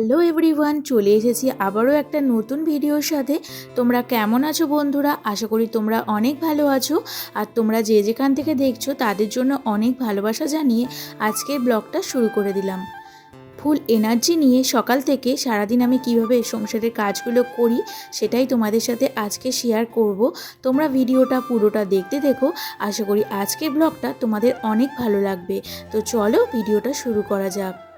Hello everyone, চলে এসেছি আবারও একটা নতুন ভিডিওর সাথে। তোমরা কেমন আছো বন্ধুরা? আশা করি তোমরা অনেক ভালো আছো। আর তোমরা যে যেখান থেকে দেখছ, তাদের জন্য অনেক ভালোবাসা জানিয়ে আজকের ব্লগটা শুরু করে দিলাম। ফুল এনার্জি নিয়ে সকাল থেকে সারাদিন আমি কীভাবে সংসারের কাজগুলো করি, সেটাই তোমাদের সাথে আজকে শেয়ার করব। তোমরা ভিডিওটা পুরোটা দেখতে দেখো। আশা করি আজকের ব্লগটা তোমাদের অনেক ভালো লাগবে। তো চলো ভিডিওটা শুরু করা যাক।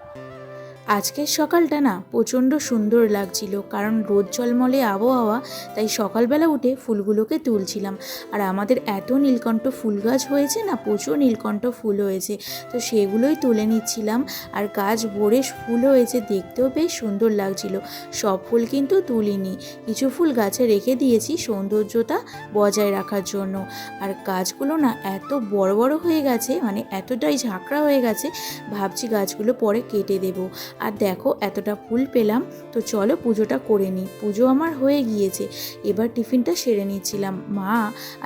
আজকের সকালটা না প্রচণ্ড সুন্দর লাগছিল, কারণ রোদ ঝলমলে আবহাওয়া, তাই সকালবেলা উঠে ফুলগুলোকে তুলছিলাম। আর আমাদের এত নীলকণ্ঠ ফুল গাছ হয়েছে না, প্রচুর নীলকণ্ঠ ফুল হয়েছে, তো সেগুলোই তুলে নিচ্ছিলাম। আর গাছ ভরে ফুল হয়েছে, দেখতেও বেশ সুন্দর লাগছিল। সব ফুল কিন্তু তুলিনি, কিছু ফুল গাছে রেখে দিয়েছি সৌন্দর্যতা বজায় রাখার জন্য। আর গাছগুলো না এত বড় বড় হয়ে গেছে মানে এতটাই ঝাঁকড়া হয়ে গেছে, ভাবছি গাছগুলো পরে কেটে দেবো। আর দেখো এতটা ফুল পেলাম, তো চলো পুজোটা করে নিই। পুজো আমার হয়ে গিয়েছে, এবার টিফিনটা সেরে নিচ্ছিলাম। মা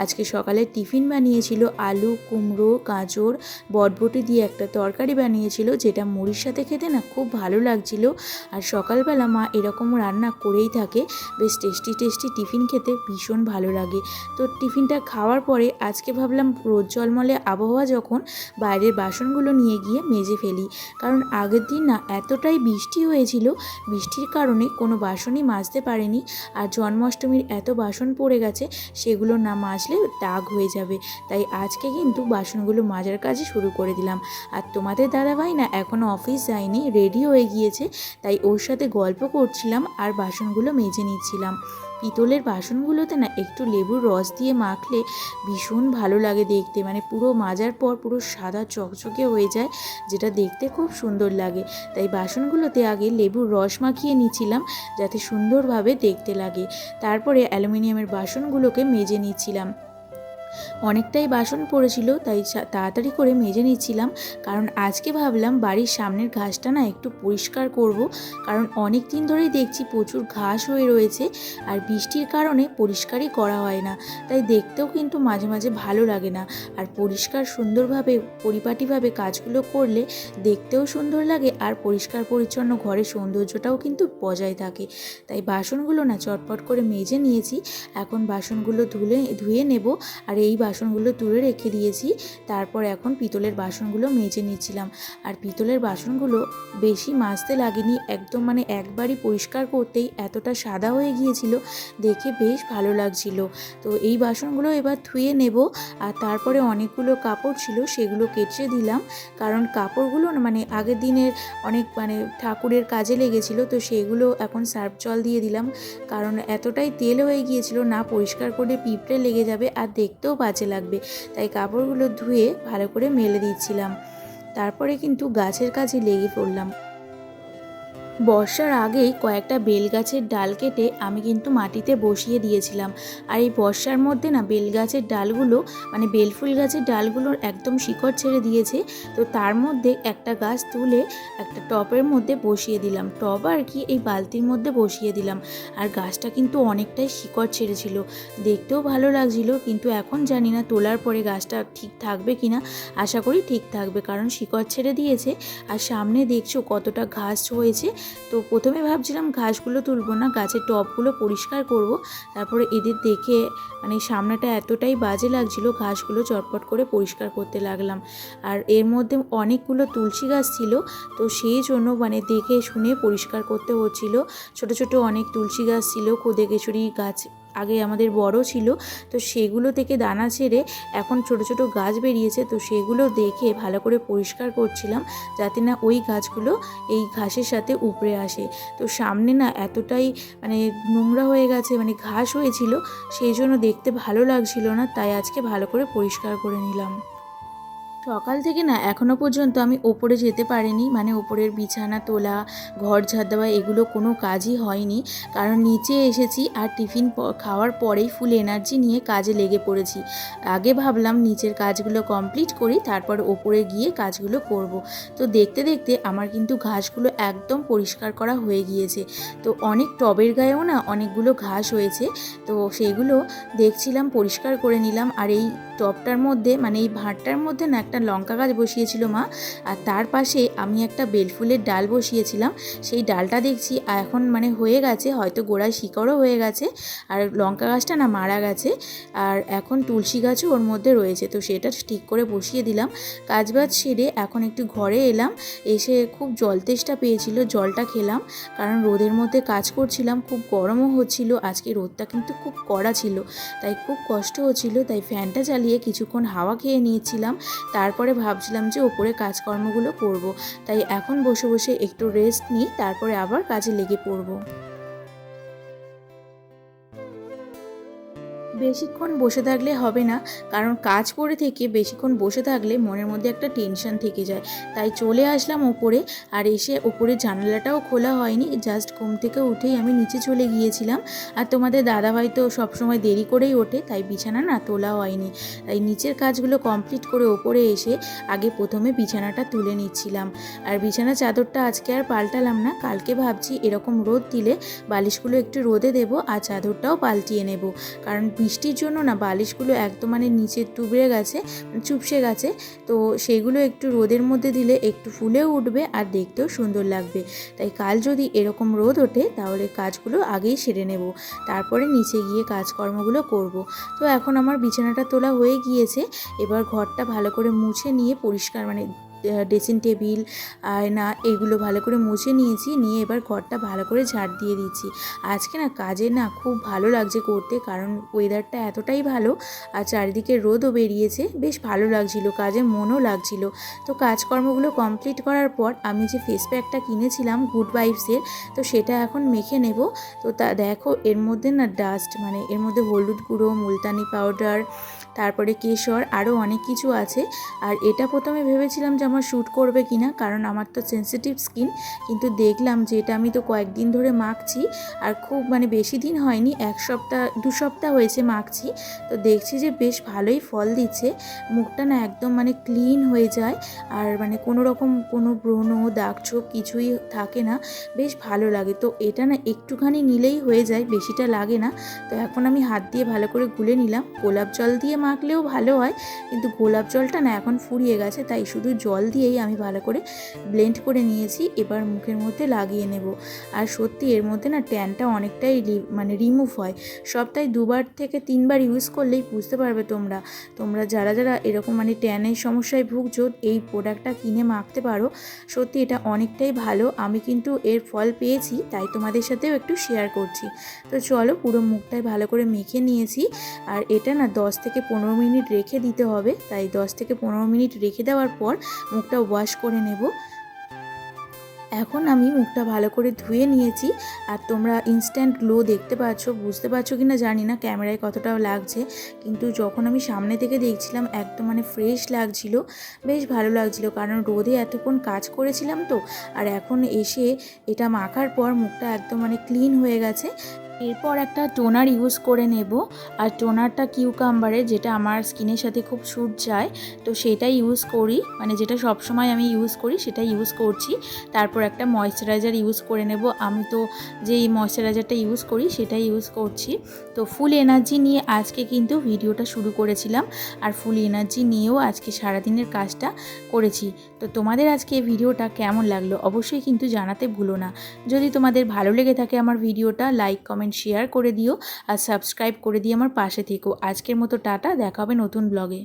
আজকে সকালে টিফিন বানিয়েছিল, আলু, কুমড়ো, গাজর, বটবটি দিয়ে একটা তরকারি বানিয়েছিল, যেটা মুড়ির সাথে খেতে না খুব ভালো লাগছিল। আর সকালবেলা মা এরকম রান্না করেই থাকে, বেশ টেস্টি টেস্টি টিফিন খেতে ভীষণ ভালো লাগে। তো টিফিনটা খাওয়ার পরে আজকে ভাবলাম রোদ জলমলে আবহাওয়া যখন বাইরের বাসনগুলো নিয়ে গিয়ে মেজে ফেলি, কারণ আগের দিন না এতটাই বৃষ্টি হয়েছিল বৃষ্টির কারণে কোনো বাসনই মাজতে পারেনি। আর জন্মাষ্টমীর এত বাসন পড়ে গেছে, সেগুলো না মাজলে দাগ হয়ে যাবে। তাই আজকে কিন্তু বাসনগুলো মাজার কাজে শুরু করে দিলাম। আর তোমাদের দাদাভাই না এখনও অফিস যায়নি, রেডি হয়ে গিয়েছে। তাই ওর সাথে গল্প করছিলাম আর বাসনগুলো মেজে নিচ্ছিলাম। পিতলের বাসনগুলোতে না একটু লেবুর রস দিয়ে মাখলে ভীষণ ভালো লাগে দেখতে। মানে পুরো মাজার পর পুরো সাদা চকচকে হয়ে যায়, যেটা দেখতে খুব সুন্দর লাগে। তাই বাসনগুলোতে আগে লেবুর রস মাখিয়ে নিয়েছিলাম যাতে সুন্দরভাবে দেখতে লাগে। তারপরে অ্যালুমিনিয়ামের বাসনগুলোকে মেজে নিচ্ছিলাম। অনেকটাই বাসন পড়েছিল, তাই তাড়াতাড়ি করে মেজে নিচ্ছিলাম। কারণ আজকে ভাবলাম বাড়ির সামনের ঘাসটা না একটু পরিষ্কার করব। কারণ অনেক দিন ধরেই দেখছি প্রচুর ঘাস হয়ে রয়েছে আর বৃষ্টির কারণে পরিষ্কারই করা হয় না। তাই দেখতেও কিন্তু মাঝে মাঝে ভালো লাগে না। আর পরিষ্কার সুন্দরভাবে, পরিপাটিভাবে কাজগুলো করলে দেখতেও সুন্দর লাগে আর পরিষ্কার পরিচ্ছন্ন ঘরের সৌন্দর্যটাও কিন্তু বজায় থাকে। তাই বাসনগুলো না চটপট করে মেজে নিয়েছি। এখন বাসনগুলো ধুলে, ধুয়ে নেব। আর এই বাসনগুলো তুলে রেখে দিয়েছি। তারপর এখন পিতলের বাসনগুলো মেজে নিচ্ছিলাম। আর পিতলের বাসনগুলো বেশি মাজতে লাগেনি। একদম মানে একবারই পরিষ্কার করতেই এতটা সাদা হয়ে গিয়েছিল। দেখে বেশ ভালো লাগছিল। তো এই বাসনগুলো এবার ধুয়ে নেব। আর তারপরে অনেকগুলো কাপড় ছিল সেগুলো কেচে দিলাম। কারণ কাপড়গুলো মানে আগের দিনের অনেক মানে ঠাকুরের কাজে লেগেছিল। তো সেগুলো এখন সার্ফ জল দিয়ে দিলাম। কারণ এতটাই তেল হয়ে গিয়েছিল না পরিষ্কার করে পিঁপড়ে লেগে যাবে। আর দেখতেও বাজে লাগবে, তাই কাপড়গুলো ধুয়ে ভালো করে মেলে দিচ্ছিলাম। তারপরে কিন্তু গাছের কাজে লেগে পড়লাম। বর্ষার আগেই কয়েকটা বেল গাছের ডাল কেটে আমি কিন্তু মাটিতে বসিয়ে দিয়েছিলাম। আর এই বর্ষার মধ্যে না বেল গাছের ডালগুলো মানে বেলফুল গাছের ডালগুলোর একদম শিকড় ছেড়ে দিয়েছে। তো তার মধ্যে একটা গাছ তুলে একটা টবের মধ্যে বসিয়ে দিলাম। টব আর কি এই বালতির মধ্যে বসিয়ে দিলাম। আর গাছটা কিন্তু অনেকটাই শিকড় ছেড়েছিল। দেখতেও ভালো লাগছিল, কিন্তু এখন জানি না তোলার পরে গাছটা ঠিক থাকবে কি না আশা করি ঠিক থাকবে, কারণ শিকড় ছেড়ে দিয়েছে। আর সামনে দেখছ কতটা ঘাস হয়েছে। তো প্রথমে ভাবছিলাম ঘাসগুলো তুলবো না, গাছের টপগুলো পরিষ্কার করব। তারপরে এদের দেখে মানে সামনেটা এতটাই বাজে লাগছিল, ঘাসগুলো চটপট করে পরিষ্কার করতে লাগলাম। আর এর মধ্যে অনেকগুলো তুলসী গাছ ছিল, তো সেই জন্য মানে দেখে শুনে পরিষ্কার করতে হচ্ছিল। ছোট ছোট অনেক তুলসী গাছ ছিল, কোদে গাছ আগে আমাদের বড় ছিল, তো সেগুলো থেকে দানা ছেড়ে এখন ছোট ছোট গাছ বেরিয়েছে, তো সেগুলো দেখে ভালো করে পরিষ্কার করছিলাম যাতে না ওই গাছগুলো এই ঘাসের সাথে উপরে আসে। তো সামনে না এতটাই মানে নোংরা হয়ে গেছে মানে ঘাস হয়েছিল, সেই জন্য দেখতে ভালো লাগছিল না, তাই আজকে ভালো করে পরিষ্কার করে নিলাম। সকাল থেকে না এখনও পর্যন্ত আমি ওপরে যেতে পারিনি। মানে ওপরের বিছানা, তোলা, ঘর ঝাড় দেওয়া এগুলো কোনো কাজই হয়নি। কারণ নিচে এসেছি আর টিফিন খাওয়ার পরেই ফুল এনার্জি নিয়ে কাজে লেগে পড়েছি। আগে ভাবলাম নিচের কাজগুলো কমপ্লিট করি, তারপর ওপরে গিয়ে কাজগুলো করব। তো দেখতে দেখতে আমার কিন্তু ঘাসগুলো একদম পরিষ্কার করা হয়ে গিয়েছে। তো অনেক টবের গায়েও না অনেকগুলো ঘাস হয়েছে। তো সেগুলো দেখছিলাম, পরিষ্কার করে নিলাম। আর এই টবটার মধ্যে মানে এই ভাঁড়টার মধ্যে না একটা লঙ্কা গাছ বসিয়েছিল মা, আর তার পাশে আমি একটা বেলফুলের ডাল বসিয়েছিলাম। সেই ডালটা দেখছি এখন মানে হয়ে গেছে, হয়তো গোড়ায় শিকড়ও হয়ে গেছে, আর লঙ্কা গাছটা না মারা গেছে, আর এখন তুলসী গাছও ওর মধ্যে রয়েছে। তো সেটা ঠিক করে বসিয়ে দিলাম। কাজবাজ সেরে এখন একটু ঘরে এলাম, এসে খুব জল তেষ্টা পেয়েছিল, জলটা খেলাম, কারণ রোদের মধ্যে কাজ করছিলাম, খুব গরমও হচ্ছিল, আজকে রোদটা কিন্তু খুব কড়া ছিল, তাই খুব কষ্ট হচ্ছিল, তাই ফ্যানটা চালিয়ে কিছুক্ষণ হাওয়া খেয়ে নিয়েছিলাম তারপরে ভাবছিলাম যে ওপরে কাজকর্মগুলো করব। তাই এখন বসে বসে একটু রেস্ট নিই, তারপরে আবার কাজে লেগে পড়ব বেশিক্ষণ বসে থাকলে হবে না, কারণ কাজ করে থেকে বেশিক্ষণ বসে থাকলে মনের মধ্যে একটা টেনশন থেকে যায়। তাই চলে আসলাম ওপরে, আর এসে ওপরে জানালাটাও খোলা হয়নি জাস্ট ঘুম থেকে উঠেই আমি নিচে চলে গিয়েছিলাম। আর তোমাদের দাদাভাই তো সবসময় দেরি করেই ওঠে, তাই বিছানা না তোলা হয়নি। তাই নিচের কাজগুলো কমপ্লিট করে ওপরে এসে আগে প্রথমে বিছানাটা তুলে নিচ্ছিলাম। আর বিছানা চাদরটা আজকে আর পাল্টালাম না, কালকে ভাবছি এরকম রোদ দিলে বালিশগুলো একটু রোদে দেবো আর চাদরটাও পাল্টিয়ে নেব। কারণ বৃষ্টির জন্য না বালিশগুলো একদম মানে নিচে টুবড়ে গেছে, চুপসে গেছে। তো সেগুলো একটু রোদের মধ্যে দিলে একটু ফুলেও উঠবে আর দেখতেও সুন্দর লাগবে। তাই কাল যদি এরকম রোদ ওঠে তাহলে কাজগুলো আগেই সেরে নেব। তারপরে নিচে গিয়ে কাজকর্মগুলো করব। তো এখন আমার বিছানাটা তোলা হয়ে গিয়েছে। এবার ঘরটা ভালো করে মুছে নিয়ে পরিষ্কার মানে ড্রেসিং টেবিল, আয়না এগুলো ভালো করে মুছে নিয়েছি, নিয়ে এবার ঘরটা ভালো করে ঝাড় দিয়ে দিচ্ছি। আজকে না কাজে না খুব ভালো লাগছে করতে কারণ ওয়েদারটা এতটাই ভালো আর চারিদিকে রোদও বেরিয়েছে, বেশ ভালো লাগছিল, কাজে মনও লাগছিল। তো কাজকর্মগুলো কমপ্লিট করার পর আমি যে ফেস প্যাকটা কিনেছিলাম গুড ভাইবসের তো সেটা এখন মেখে নেব। তো তা দেখো এর মধ্যে না ডাস্ট মানে এর মধ্যে হলুদ গুঁড়ো, মুলতানি পাউডার তারপরে কেশর আরও অনেক কিছু আছে। আর এটা প্রথমে ভেবেছিলাম যে আমার শ্যুট করবে কি না কারণ আমার তো সেন্সিটিভ স্কিন কিন্তু দেখলাম যে এটা আমি তো কয়েকদিন ধরে মাখছি, আর খুব মানে বেশি দিন হয়নি, এক সপ্তাহ, দু সপ্তাহ হয়েছে মাখছি। তো দেখছি যে বেশ ভালোই ফল দিচ্ছে, মুখটা না একদম মানে ক্লিন হয়ে যায়, আর মানে কোনো রকম কোনো ব্রণ, দাগ ছোপ কিছুই থাকে না, বেশ ভালো লাগে। তো এটা না একটুখানি নিলেই হয়ে যায়, বেশিটা লাগে না। তো এখন আমি হাত দিয়ে ভালো করে গুলে নিলাম, গোলাপ জল দিয়ে মাখলেও ভালো হয়, কিন্তু গোলাপ জলটা না এখন ফুরিয়ে গেছে, তাই শুধু জল দিয়েই আমি ভালো করে ব্লেন্ড করে নিয়েছি, এবার মুখের মধ্যে লাগিয়ে নেব। আর সত্যি এর মধ্যে না ট্যানটা অনেকটাই মানে রিমুভ হয় সপ্তাহে দুবার থেকে তিনবার ইউজ করলেই বুঝতে পারবে তোমরা। তোমরা যারা যারা এরকম মানে ট্যানের সমস্যায় ভুগছো, এই প্রোডাক্টটা কিনে মাখতে পারো, সত্যি এটা অনেকটাই ভালো, আমি কিন্তু এর ফল পেয়েছি, তাই তোমাদের সাথেও একটু শেয়ার করছি। তো চলো পুরো মুখটাই ভালো করে মেখে নিয়েছি, আর এটা না দশ থেকে পনেরো মিনিট রেখে দিতে হবে। তাই দশ থেকে পনেরো মিনিট রেখে দেওয়ার পর মুখটা ওয়াশ করে নেব। এখন আমি মুখটা ভালো করে ধুয়ে নিয়েছি। আর তোমরা ইনস্ট্যান্ট গ্লো দেখতে পাচ্ছ, বুঝতে পারছ কি না জানি না ক্যামেরায় কতটা লাগছে। কিন্তু যখন আমি সামনে থেকে দেখছিলাম, একদম মানে ফ্রেশ লাগছিল। বেশ ভালো লাগছিল, কারণ রোদে এতক্ষণ কাজ করেছিলাম তো। আর এখন এসে এটা মাখার পর মুখটা একদম মানে ক্লিন হয়ে গেছে। এরপর একটা টোনার ইউজ করে নেব। আর টোনারটা কিউকাম্বারে, যেটা আমার স্কিনের সাথে খুব স্যুট যায়, তো সেটাই ইউজ করি। মানে যেটা সব সময় আমি ইউজ করি সেটা ইউজ করছি। তারপর একটা ময়শ্চারাইজার ইউজ করে নেব। আমি তো যেই ময়শ্চারাইজারটা ইউজ করি, সেটাই ইউজ করছি। তো ফুল এনার্জি নিয়ে আজকে কিন্তু ভিডিওটা শুরু করেছিলাম। আর ফুল এনার্জি নিয়েও আজকে সারাদিনের কাজটা করেছি। তো তোমাদের আজকে ভিডিওটা কেমন লাগল, অবশ্যই কিন্তু জানাতে ভুলো না। যদি তোমাদের ভালো লেগে থাকে আমার ভিডিওটা লাইক কমেন্ট কমেন্ট শেয়ার করে দিও আর সাবস্ক্রাইব করে দিয়ে আমার পাশে থেকো। আজকের মতো টাটা, দেখা হবে নতুন ব্লগে